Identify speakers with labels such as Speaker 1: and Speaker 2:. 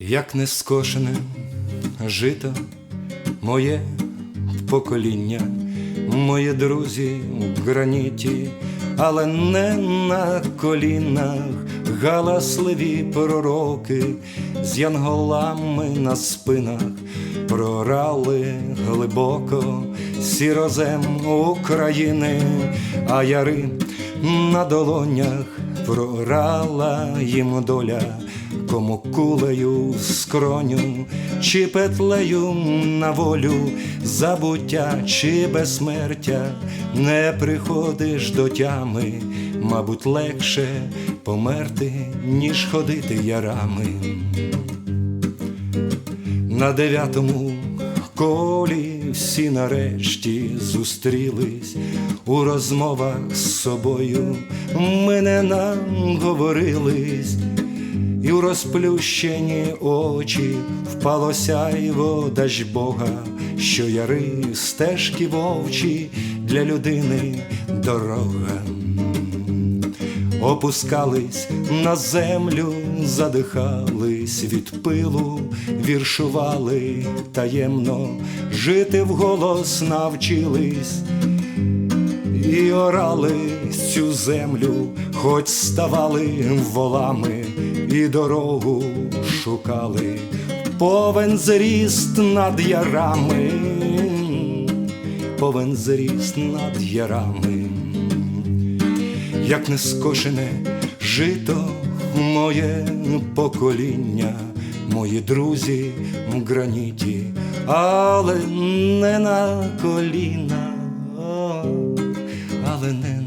Speaker 1: Як не скошене жито, моє покоління, мої друзі в граніті, але не на колінах, галасливі пророки з янголами на спинах. Прорали глибоко сірозем України, а яри на долонях прорала їм доля кому кулею скроню, чи петлею на волю, забуття чи безсмертя, не приходиш до тями, мабуть, легше померти, ніж ходити ярами. На дев'ятому колі всі нарешті зустрілись у розмовах з собою. Ми не наговорились, і в розплющені очі впало сяйво даж Бога, що яри стежки вовчі для людини дорога. Опускались на землю, задихались від пилу, віршували таємно, жити вголос навчились і орали цю землю, хоч ставали волами, і дорогу шукали, повен зріст над ярами, повен зріст над ярами. Як не скошене жито моє покоління, мої друзі в граніті, але не на коліна, але не